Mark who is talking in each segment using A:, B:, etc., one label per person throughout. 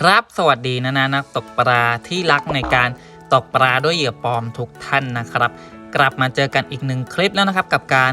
A: ครับสวัสดีนะนะนักตกปลาที่รักในการตกปลาด้วยเหยื่อปลอมทุกท่านนะครับ กลับมาเจอกันอีกหนึ่งคลิปแล้วนะครับ กับการ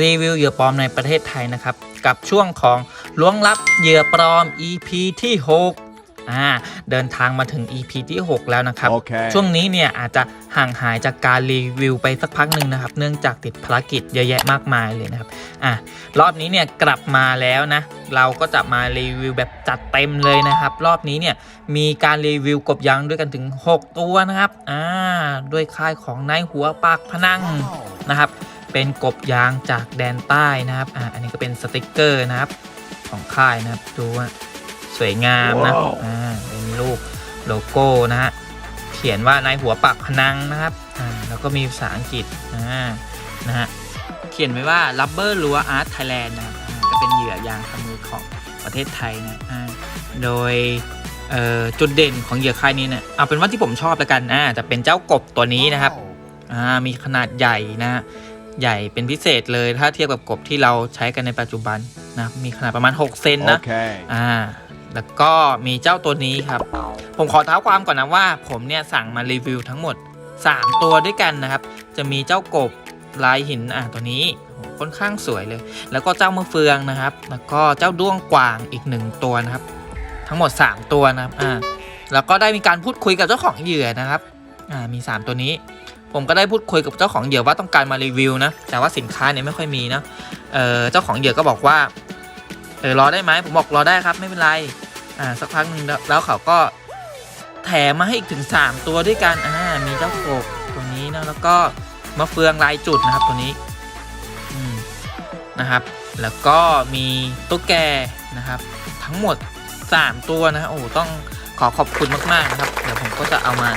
A: รีวิวเหยื่อปลอมในประเทศไทยนะครับ กับช่วงของล้วงลับเหยื่อปลอม EP ที่ 6 อ่าเดินทางมาถึง EP ที่ 6 แล้วนะครับ
B: Okay.
A: ช่วงนี้เนี่ยอาจจะห่างหายจากการรีวิวไปสักพักหนึ่งนะครับ เนื่องจากติดภารกิจเยอะแยะมากมายเลยนะครับอะรอบนี้เนี่ยกลับมาแล้วนะ เราก็จะมารีวิวแบบจัดเต็มเลยนะครับ รอบนี้เนี่ยมีการรีวิวกบยางด้วยกันถึง 6 ตัวนะครับอ่าด้วยค่ายของนายหัวปากพนังนะครับเป็นกบยางจากแดนใต้นะครับอ่าอันนี้ก็เป็นสติกเกอร์นะครับของค่ายนะครับดูว่า สวยงามนะ
B: ว้าว
A: อ่าเป็นรูปโลโก้นะฮะเขียนว่านายหัวปักพนังนะครับอ่าแล้วก็มีภาษาอังกฤษอ่านะฮะเขียนไว้ว่า rubber ลัว art Thailand นะครับอ่าก็เป็นเหยื่อยางทำมือของประเทศไทยนะอ่าโดยเอ่อจุดเด่นของเหยื่อค่ายนี้เนี่ยเอาเป็นว่าที่ผมชอบแล้วกันอ่าจะเป็นเจ้ากบตัวนี้นะครับอ่ามีขนาดใหญ่นะฮะใหญ่เป็นพิเศษเลยถ้าเทียบกับกบที่เราใช้กันในปัจจุบันนะมีขนาดประมาณ 6 เซนนะ
B: Okay.
A: อ่า แล้วก็มีเจ้าตัวนี้ครับ ผมขอเท้าความก่อนนะว่า ผมเนี่ยสั่งมารีวิวทั้งหมด 3 ตัวด้วยกันนะครับ จะมีเจ้ากบลายหินอ่าตัวนี้ค่อนข้างสวยเลย แล้วก็เจ้ามะเฟืองนะครับ แล้วก็เจ้าด้วงกวางอีกหนึ่งตัวนะครับ ทั้งหมด 3 ตัวนะครับอ่าแล้วก็ได้มีการพูดคุยกับเจ้าของเหยื่อนะครับอ่ามี 3 ตัวนี้ ผมก็ได้พูดคุยกับเจ้าของเหยื่อว่าต้องการมารีวิวนะแต่ว่าสินค้าเนี่ยไม่ค่อยมีนะเออเจ้าของเหยื่อก็บอกว่า เออรอได้ไหมผมบอกรอได้ครับไม่เป็นไรอ่าสักพักหนึ่งแล้วแล้วเขาก็แถมมาให้อีกถึง 3 ตัวด้วยกันอ่ามีเจ้ากบตัวนี้นะแล้วก็มะเฟืองลายจุดนะครับตัวนี้อืมนะครับ แล้วก็มีตุ๊กแกนะครับ ทั้งหมด 3 ตัวนะฮะโอ้ต้องขอขอบคุณมากๆนะครับ เดี๋ยวผมก็จะเอามา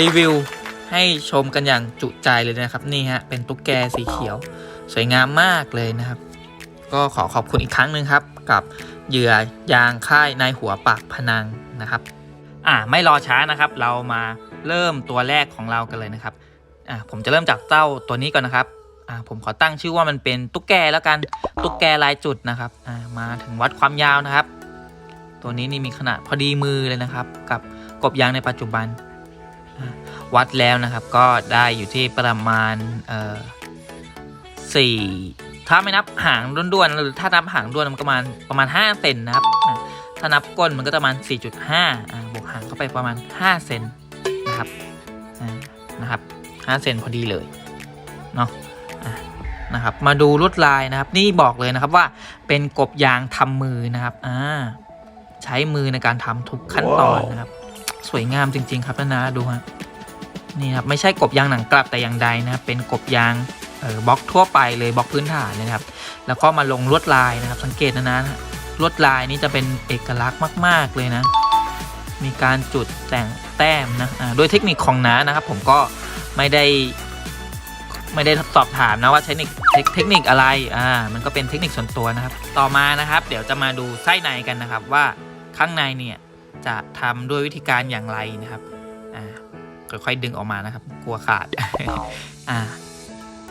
A: รีวิวให้ชมกันอย่างจุใจเลยนะครับ นี่ฮะเป็นตุ๊กแกสีเขียว สวยงามมากเลยนะครับ ก็ขอขอบคุณอีกครั้งหนึ่งครับกับเหยื่อยางค่ายในหัวปากพนังนะครับอ่าไม่รอช้านะครับ เรามาเริ่มตัวแรกของเรากันเลยนะครับอ่าผมจะเริ่มจากเจ้าตัวนี้ก่อนนะครับอ่าผมขอตั้งชื่อว่ามันเป็นตุ๊กแกแล้วกันตุ๊กแกลายจุดนะครับอ่ามาถึงวัดความยาวนะครับ ตัวนี้นี่มีขนาดพอดีมือเลยนะครับ กับกบยางในปัจจุบัน วัดแล้วนะครับก็ได้อยู่ที่ประมาณเอ่อสี่ ถ้าไม่นับหางด้วนๆหรือถ้านับหางด้วนมันประมาณประมาณ 5 เซนนะครับ ถ้านับก้นมันก็ประมาณ 4.5อ่าบวกหางเข้าไปประมาณ 5 เซนนะครับนะครับ 5 เซนพอดีเลยเนาะนะครับมาดูลวดลายนะครับ นี่บอกเลยนะครับว่าเป็นกบยางทำมือนะครับอ่าใช้มือในการทำทุกขั้นตอนนะครับ สวยงามจริง ๆ ครับนะนะดูฮะนี่ครับไม่ใช่กบยางหนังกลับแต่อย่างใดนะครับเป็นกบยาง บล็อกทั่วไปเลยบล็อกพื้นฐานเลยนะครับ แล้วก็มาลงลวดลายนะครับ สังเกตนะนะลวดลายนี่จะเป็นเอกลักษณ์มาก ๆเลยนะ มีการจุดแต่งแต้มนะอ่าด้วยเทคนิคของน้านะครับ ผมก็ไม่ได้ไม่ได้สอบถามนะว่าใช้เทคนิคเทคเทคนิคอะไร อ่า มันก็เป็นเทคนิคส่วนตัวนะครับ ต่อมานะครับ เดี๋ยวจะมาดูไส้ในกันนะครับว่าข้างในเนี่ยจะทำด้วยวิธีการอย่างไรนะครับ อ่า ค่อยๆดึงออกมานะครับ กลัวขาด อ่า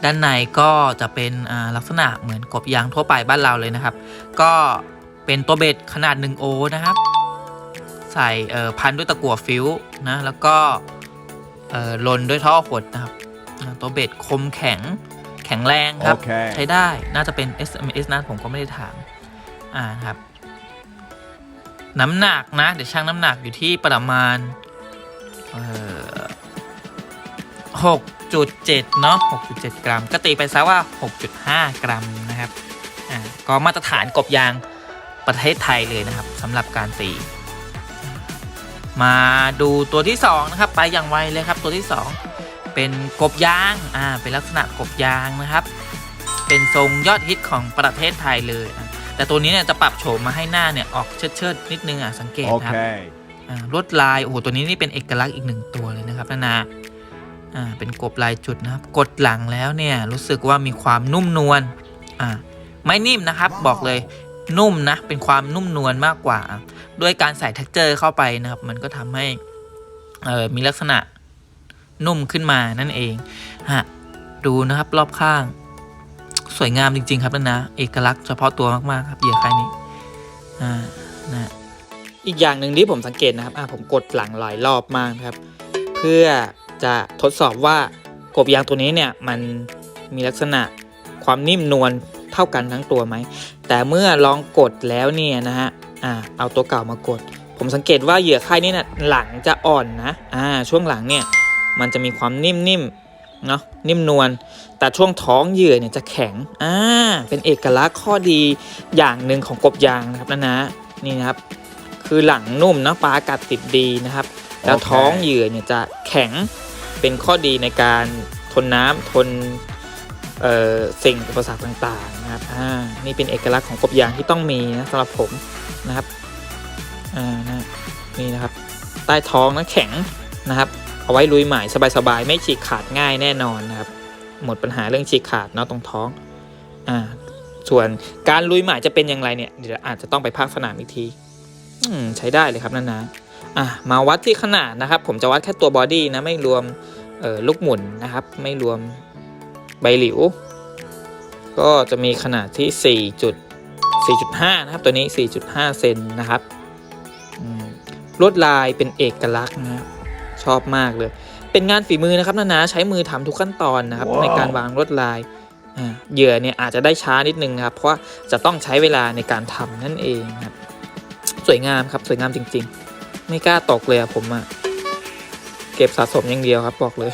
A: ด้านในก็จะเป็นอ่าลักษณะเหมือนกบยางทั่วไปบ้านเราเลยนะครับ ก็เป็นตัวเบ็ดขนาด 1 โอนะครับ ใส่เอ่อพันด้วยตะกั่วฟิวนะแล้วก็เอ่อลนด้วยท่อหดนะครับอ่าตัวเบ็ดคมแข็งแข็งแรงครับ
B: Okay.
A: ใช้ได้น่าจะเป็น SMS นะผมก็ไม่ได้ถามอ่าครับ น้ำหนักนะ เดี๋ยวชั่งน้ำหนักอยู่ที่ประมาณเอ่อหก จุดเจ็ดเนาะหกจุดเจ็ดกรัม ก็ตีไปซะว่าหกจุดห้ากรัมนะครับ อ่า ก็มาตรฐานกบยางประเทศไทยเลยนะครับสำหรับการตี มาดูตัวที่สองนะครับ ไปอย่างไวเลยครับตัวที่สองเป็นกบยาง อ่า เป็นลักษณะกบยางนะครับ เป็นทรงยอดฮิตของประเทศไทยเลยอะแต่ตัวนี้เนี่ยจะปรับโฉมมาให้หน้าเนี่ยออกเชิดเชิดๆนิดนึงอะสังเกตนะครับ
B: Okay.
A: อ่าลวดลายโอ้โหตัวนี้นี่เป็นเอกลักษณ์อีกหนึ่งตัวเลยนะครับนานา อ่าเป็นกบลายจุดนะครับ กดหลังแล้วเนี่ยรู้สึกว่ามีความนุ่มนวลอ่าไม่นิ่มนะครับบอกเลยนุ่มนะเป็นความนุ่มนวลมากกว่า ด้วยการใส่ t e x t อร์เข้าไปนะครับ มันก็ทำให้เอ่อมีลักษณะนุ่มขึ้นมานั่นเองฮะดูนะครับรอบข้าง สวยงามจริง ๆ ครับนะนะเอกลักษณ์เฉพาะตัวมากๆครับเหยื่อค่ายนี้อ่านะอีกอย่างหนึ่งที่ผมสังเกตนะครับอะผมกดหลังหลายรอบมากนะครับ เพื่อ จะทดสอบว่ากบยางตัวนี้เนี่ยมันมีลักษณะความนิ่มนวลเท่ากันทั้งตัวไหม แต่เมื่อลองกดแล้วเนี่ยนะฮะอ่าเอาตัวเก่ามากด ผมสังเกตว่าเหยื่อค่ายนี้เนี่ยหลังจะอ่อนนะอ่าช่วงหลังเนี่ยมันจะมีความนิ่มๆเนาะนิ่มนวลแต่ช่วงท้องเหยื่อเนี่ยจะแข็งอ่าเป็นเอกลักษณ์ข้อดีอย่างหนึ่งของกบยางนะครับนะนะนี่นะครับ คือหลังนุ่มนะปลากัดติดดีนะครับ แล้ว
B: โอเค
A: ท้องเหยื่อเนี่ยจะแข็ง เป็นข้อดีในการทนน้ำทนเอ่อสิ่งอุปสรรคต่างๆนะครับอ่านี่เป็นเอกลักษณ์ของกบยางที่ต้องมีนะสำหรับผมนะครับอ่านะนี่นะครับใต้ท้องนะแข็งนะครับ เอาไว้ลุยหมายสบายๆ ไม่ฉีกขาดง่ายแน่นอนนะครับ หมดปัญหาเรื่องฉีกขาดเนาะตรงท้องอ่าส่วนการลุยหมายจะเป็นอย่างไรเนี่ยเดี๋ยวอาจจะต้องไปภาคสนามอีกทีอืมใช้ได้เลยครับนานาอะมาวัดที่ขนาดนะครับ ผมจะวัดแค่ตัวบอดี้นะไม่รวม ลูกหมุนนะครับ ไม่รวมใบหลิว ก็จะมีขนาดที่4จุด4.5 นะครับ ตัวนี้ 4.5 เซนนะครับอืมลวดลายเป็นเอกลักษณ์นะครับชอบมากเลย เป็นงานฝีมือนะครับนานาใช้มือทำทุกขั้นตอนนะครับ
B: ว้าว
A: ในการวางลวดลายอ่าเหยื่อเนี่ยอาจจะได้ช้านิดนึงนะครับ เพราะว่าจะต้องใช้เวลาในการทำนั่นเองครับ สวยงามครับสวยงามจริง ๆ ไม่กล้าตกเลยอะผมอะเก็บสะสมอย่างเดียวครับ บอกเลย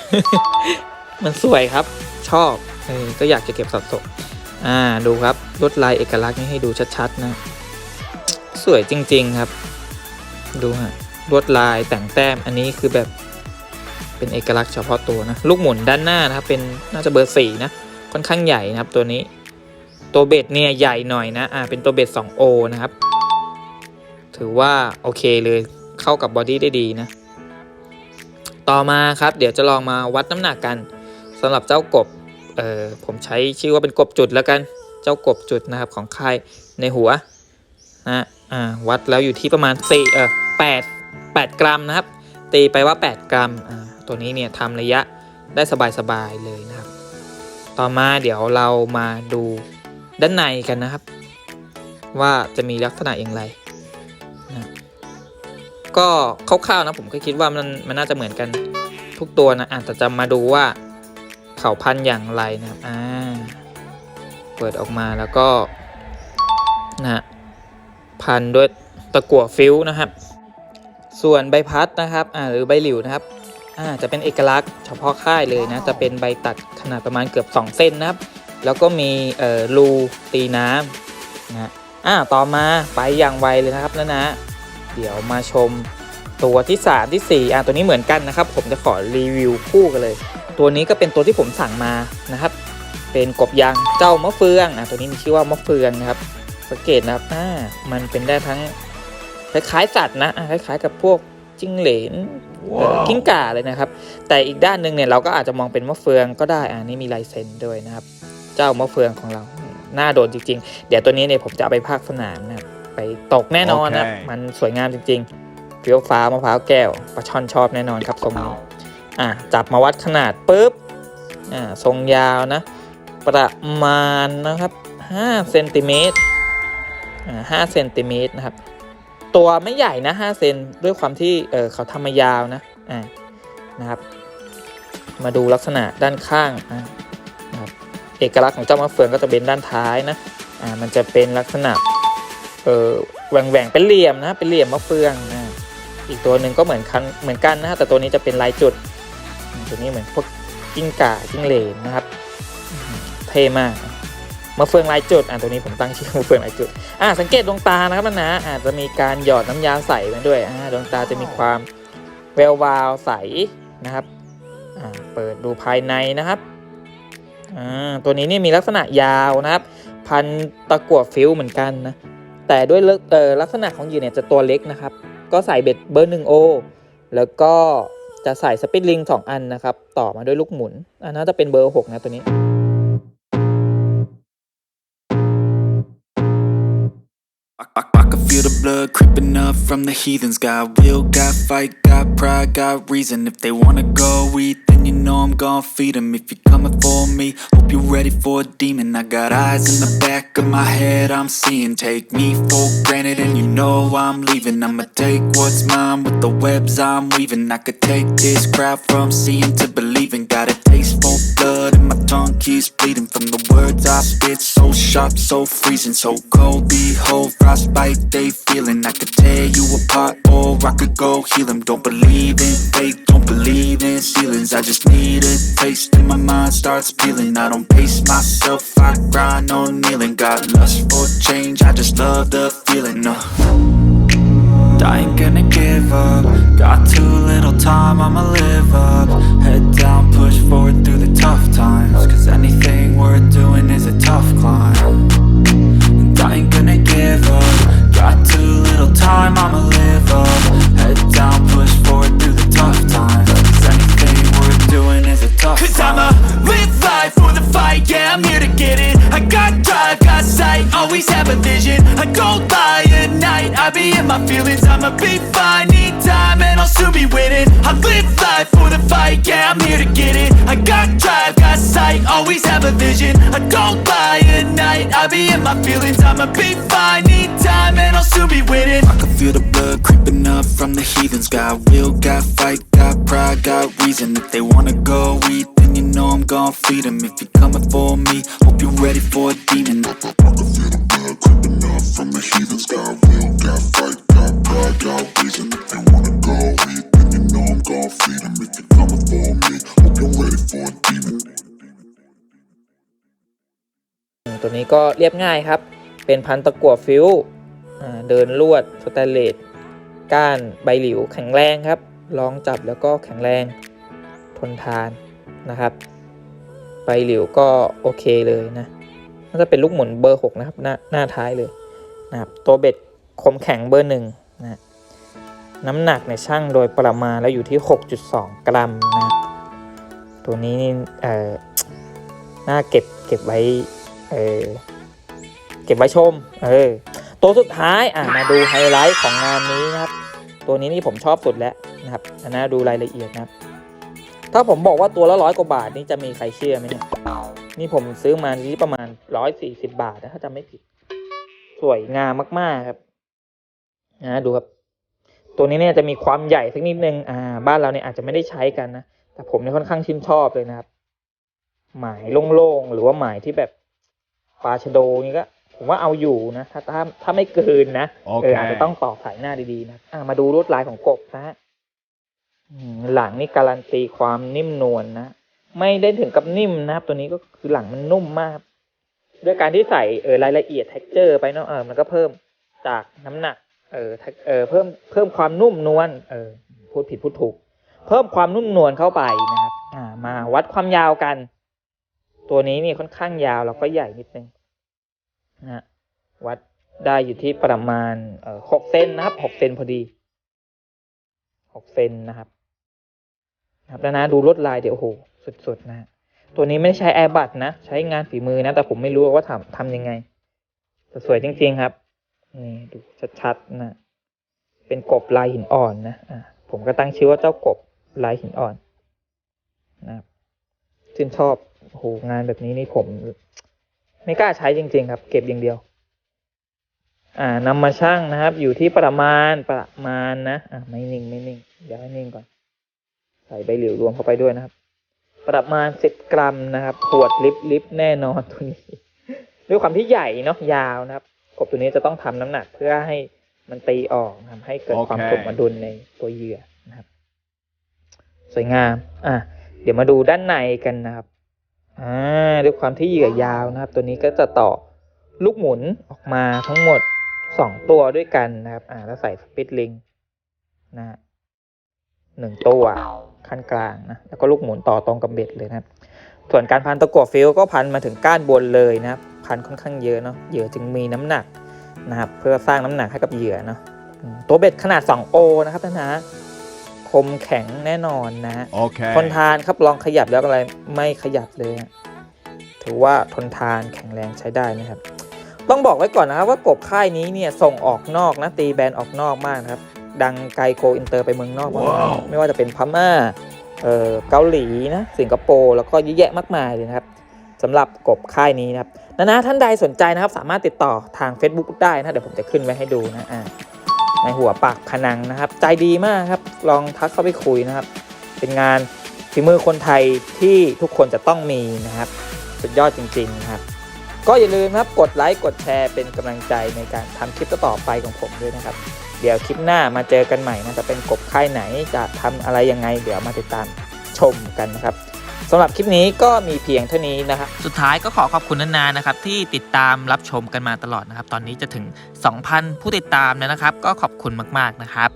A: มันสวยครับ ชอบเออก็อยากจะเก็บสะสม อ่าดูครับลวดลายเอกลักษณ์นี่ให้ดูชัดๆนะ สวยจริง ๆครับ ดูฮะลวดลายแต่งแต้มอันนี้คือแบบเป็นเอกลักษณ์เฉพาะตัวนะ ลูกหมุนด้านหน้านะครับ เป็นน่าจะเบอร์สี่นะค่อนข้างใหญ่นะครับตัวนี้ ตัวเบ็ดเนี่ยใหญ่หน่อยนะอ่าเป็นตัวเบ็ด 2O นะครับ ถือว่าโอเคเลยเข้ากับบอดี้ได้ดีนะ ต่อมาครับ เดี๋ยวจะลองมาวัดน้ำหนักกันสำหรับเจ้ากบเอ่อผมใช้ชื่อว่าเป็นกบจุดแล้วกันเจ้ากบจุดนะครับของค่ายในหัวนะอ่าวัดแล้วอยู่ที่ประมาณสี่เออแปดแปดกรัมนะครับ ตีไปว่า 8 กรัมอ่าตัวนี้เนี่ยทำระยะได้สบายๆเลยนะครับ ต่อมาเดี๋ยวเรามาดูด้านในกันนะครับ ว่าจะมีลักษณะอย่างไร ก็คร่าวๆนะผมก็คิดว่ามันมันน่าจะเหมือนกันทุกตัวนะอาจจะจะมาดูว่าเขาพันอย่างไรนะครับอ่าเปิดออกมาแล้วก็นะพันด้วยตะกั่วฟิวนะครับ ส่วนใบพัดนะครับอ่าหรือใบหลิวนะครับอ่าจะเป็นเอกลักษณ์เฉพาะค่ายเลยนะ จะเป็นใบตัดขนาดประมาณเกือบ 2 เส้นนะครับ แล้วก็มีเอ่อรูตีน้ำนะอ่าต่อมาไปอย่างไวเลยนะครับนะนะ เดี๋ยวมาชมตัวที่ 3 ที่ 4อ่าตัวนี้เหมือนกันนะครับ ผมจะขอรีวิวคู่กันเลย ตัวนี้ก็เป็นตัวที่ผมสั่งมานะครับ เป็นกบยางเจ้ามะเฟืองอ่าตัวนี้มีชื่อว่ามะเฟืองนะครับสังเกตนะครับอ่ามันเป็นได้ทั้งคล้ายๆสัตว์นะอะคล้ายๆ กับพวกจิ้งเหลนเอ่อกิ้งก่าเลยนะครับ แต่อีกด้านหนึ่งเนี่ยเราก็อาจจะมองเป็นมะเฟืองก็ได้อ่านี่มีลายเซ็นด้วยนะครับ เจ้ามะเฟืองของเราหน้าโดนจริงๆ เดี๋ยวตัวนี้เนี่ยผมจะเอาไปภาคสนามนะครับ ไปตกแน่นอนนะครับ
B: โอเค
A: มันสวยงามจริงๆเฟี้ยวฟ้ามะพร้าวแก้วปลาช่อนชอบแน่นอนครับทรงนี้อะจับมาวัดขนาดปุ๊บอ่าทรงยาวนะ ประมาณนะครับ5เซนติเมตรอ่า5เซนติเมตรนะครับ ตัวไม่ใหญ่นะ5เซนด้วยความที่เออเขาทำมายาวนะอ่านะครับ มาดูลักษณะด้านข้างอ่านะครับเอกลักษณ์ของเจ้ามะเฟืองก็จะเป็นด้านท้ายนะอ่ามันจะเป็นลักษณะ เออแหว่งแหว่งเป็นเหลี่ยมนะเป็นเหลี่ยมมะเฟืองอ่าอีกตัวหนึ่งก็เหมือนกันเหมือนกันนะแต่ตัวนี้จะเป็นลายจุด ตัวนี้เหมือนพวกกิ้งก่ากิ้งเหลนนะครับ เท่มากมะเฟืองลายจุดอ่าตัวนี้ผมตั้งชื่อมะเฟืองลายจุดอ่าสังเกตดวงตานะครับนะนะอาจจะมีการหยอดน้ำยาใส่มาด้วยอ่าดวงตาจะมีความแวววาวใสนะครับอ่าเปิดดูภายในนะครับอ่าตัวนี้นี่มีลักษณะยาวนะครับ พันตะกั่วฟิวเหมือนกันนะ แต่ด้วยล,ลักษณะของเหยื่อเนี่ยจะตัวเล็กนะครับ ก็ใส่เบ็ดเบอร์หนึ่งโอแล้วก็จะใส่สปิดลิงสองอันนะครับ ต่อมาด้วยลูกหมุน อันน่าจะเป็นเบอร์หกนะตัวนี้
C: feel the blood creeping up from the heathens. Got will, got fight, got pride, got reason. If they wanna go eat, you know I'm gon' feed 'em. If you're coming for me, hope you're ready for a demon. I got eyes in the back of my head, I'm seeing. Take me for granted, and you know I'm leaving. I'ma take what's mine with the webs I'm weaving. I could take this crowd from seeing to believing. Got a taste for blood, and my tongue keeps bleeding from the words I spit. So sharp, so freezing, so cold. Behold, frostbite they feeling. I could tear you apart, or I could go heal 'em. Don't believe in fate, don't believe in I just need a taste, and my mind starts peeling. I don't pace myself, I grind on kneeling. Got lust for change, I just love the feeling. Uh. I ain't gonna give up. Got too little time, I'ma live up. Head down, push forward through the tough times. Cause anything worth doing is a tough climb. And I ain't gonna give up. Got too little time, I'ma live up. Head down,
B: my feelings I'ma be fine, need time, and I'll soon be winning I live life for the fight, yeah, I'm here to get it I got drive, got sight, always have a vision I don't lie at night, I be in my feelings I'ma be fine, need time, and I'll soon be winning
C: I can feel the blood creeping up from the heathens. Got will, got fight, got pride, got reason. If they wanna go eat, then you know I'm gon' feed 'em. If you're coming for me, hope you're ready for a demon.
D: I can feel the blood creeping up from the heathens. Got will, got fight, got pride, got reason. If they wanna go eat, then you know I'm gon' feed 'em. If you're coming for me, hope you're ready for a demon.
A: ตัวนี้ก็เรียบง่ายครับ เป็นพันตะกั่วฟิวอ่าเดินลวดสแตนเลสก้านใบหลิวแข็งแรงครับลองจับแล้วก็แข็งแรงทนทานนะครับ ใบหลิวก็โอเคเลยนะ น่าจะเป็นลูกหมุนเบอร์ 6 นะครับ หน้าหน้าท้ายเลยนะครับตัวเบ็ดคมแข็งเบอร์หนึ่งนะ น้ำหนักเนี่ยช่างโดยประมาณแล้วอยู่ที่ 6.2 กรัมนะ ตัวนี้นี่เออน่าเก็บเก็บไว้เออเก็บไว้ชม เออ ตัวสุดท้ายอะมาดูไฮไลท์ของงานนี้นะครับ ตัวนี้นี่ผมชอบสุดแล้วนะครับอันนะดูรายละเอียดนะครับ ถ้าผมบอกว่าตัวละร้อยกว่าบาทนี่จะมีใครเชื่อไหมเนี่ย นี่ผมซื้อมาที่ประมาณร้อยสี่สิบาทนะถ้าจำไม่ผิด สวยงามมาก ๆ ครับ นะดูครับ ตัวนี้เนี่ยจะมีความใหญ่สักนิดนึงอ่าบ้านเราเนี่ยอาจจะไม่ได้ใช้กันนะแต่ผมเนี่ยค่อนข้างชื่นชอบเลยนะครับ หมายโล่งๆหรือว่าหมายที่แบบปลาชะโดนี่ก็ผมว่าเอาอยู่นะถ้าถ้าถ้าไม่เกินนะ
E: โอ
A: เอ
E: เค
A: ออาจจะต้องต่อสายหน้าดีๆนะอะมาดูลวดลายของกบนะฮะอืมหลังนี่การันตีความนิ่มนวลนะไม่ได้ถึงกับนิ่มนะครับ ตัวนี้ก็คือหลังมันนุ่มมาก ด้วยการที่ใส่เออรายละเอียด t e x t อร์ไปเนาะเออมันก็เพิ่มจากน้ำหนัก เออเออเพิ่มเพิ่มความนุ่มนวลเออพูดผิดพูดถูก เพิ่มความนุ่มนวลเข้าไปนะครับ อ่า มาวัดความยาวกัน ตัวนี้นี่ค่อนข้างยาวแล้วก็ใหญ่นิดนึงนะฮะวัดได้อยู่ที่ประมาณเออหกเซนนะครับหกเซนพอดีหกเซนนะครับนะครับแล้วนะดูลวดลายเดี๋ยวโอ้โหสุดๆนะฮะตัวนี้ไม่ได้ใช้แอร์บัตนะ ใช้งานฝีมือนะ แต่ผมไม่รู้ว่าทำทำยังไงแต่สวยจริง ๆ ครับ นี่ดูชัดๆนะ เป็นกบลายหินอ่อนนะอ่าผมก็ตั้งชื่อว่าเจ้ากบลายหินอ่อนนะครับชื่นชอบโหงานแบบนี้นี่ผม ไม่กล้าใช้จริง ๆ ครับ เก็บอย่างเดียว อ่านำมาชั่งนะครับ อยู่ที่ประมาณประมาณนะอ่าไม่นิ่งไม่นิ่งเดี๋ยวให้นิ่งก่อน ใส่ใบเหลียวรวมเข้าไปด้วยนะครับ ประมาณสิบกรัมนะครับขวดลิฟลิฟแน่นอนตัวนี้ด้วยความที่ใหญ่เนาะยาวนะครับ กบตัวนี้จะต้องทำน้ำหนักเพื่อให้มันตีออกทำให้เกิดความสมดุลในตัวเหยื่อนะครับ สวยงาม อะเดี๋ยวมาดูด้านในกันนะครับอ่าด้วยความที่เหยื่อยาวนะครับ ตัวนี้ก็จะต่อลูกหมุนออกมาทั้งหมดสองตัวด้วยกันนะครับ อ่าแล้วใส่สปิตลิงนะฮะหนึ่งตัวขั้นกลางนะแล้วก็ลูกหมุนต่อตรงกับเบ็ดเลยนะครับ ส่วนการพันตะกั่วฟิลก็พันมาถึงก้านบนเลยนะครับ พันค่อนข้างเยอะเนาะเหยื่อจึงมีน้ำหนักนะครับ เพื่อสร้างน้ำหนักให้กับเหยื่อเนาะอืมตัวเบ็ดขนาด 2 โอนะครับท่านนะคมแข็งแน่นอนนะฮะ
E: Okay.
A: ทนทานครับลองขยับแล้วอะไรไม่ขยับเลยฮะถือว่าทนทานแข็งแรงใช้ได้นะครับ ต้องบอกไว้ก่อนนะครับว่ากบค่ายนี้เนี่ยส่งออกนอกนะตีแบรนด์ออกนอกมากนะครับ ดังไกลโกอินเตอร์ไปเมืองนอกมาก
E: ว้าว
A: ไม่ว่าจะเป็นพม่า เกาหลีนะสิงคโปร์แล้วก็เยอะแยะมากมายเลยนะครับสำหรับกบค่ายนี้นะครับนะนะท่านใดสนใจนะครับ สามารถติดต่อทาง Facebook ได้นะเดี๋ยวผมจะขึ้นไว้ให้ดูนะอ่าในหัวปากพนังนะครับ ใจดีมากครับ ลองทักเข้าไปคุยนะครับ เป็นงานฝีมือคนไทยที่ทุกคนจะต้องมีนะครับ สุดยอดจริงๆนะครับ ก็อย่าลืมนะครับกดไลค์กดแชร์เป็นกำลังใจในการทำคลิปต่อไปของผมด้วยนะครับ เดี๋ยวคลิปหน้ามาเจอกันใหม่นะจะเป็นกบค่ายไหนจะทำอะไรยังไง เดี๋ยวมาติดตามชมกันนะครับสำหรับคลิปนี้ก็มีเพียงเท่านี้นะครับ สุดท้ายก็ขอขอบคุณนานๆนะครับ ที่ติดตามรับชมกันมาตลอดนะครับ ตอนนี้จะถึง 2,000 ผู้ติดตามแล้วนะครับ ก็ขอบคุณมากๆนะครับ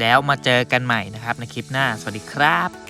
A: แล้วมาเจอกันใหม่นะครับในคลิปหน้า สวัสดีครับ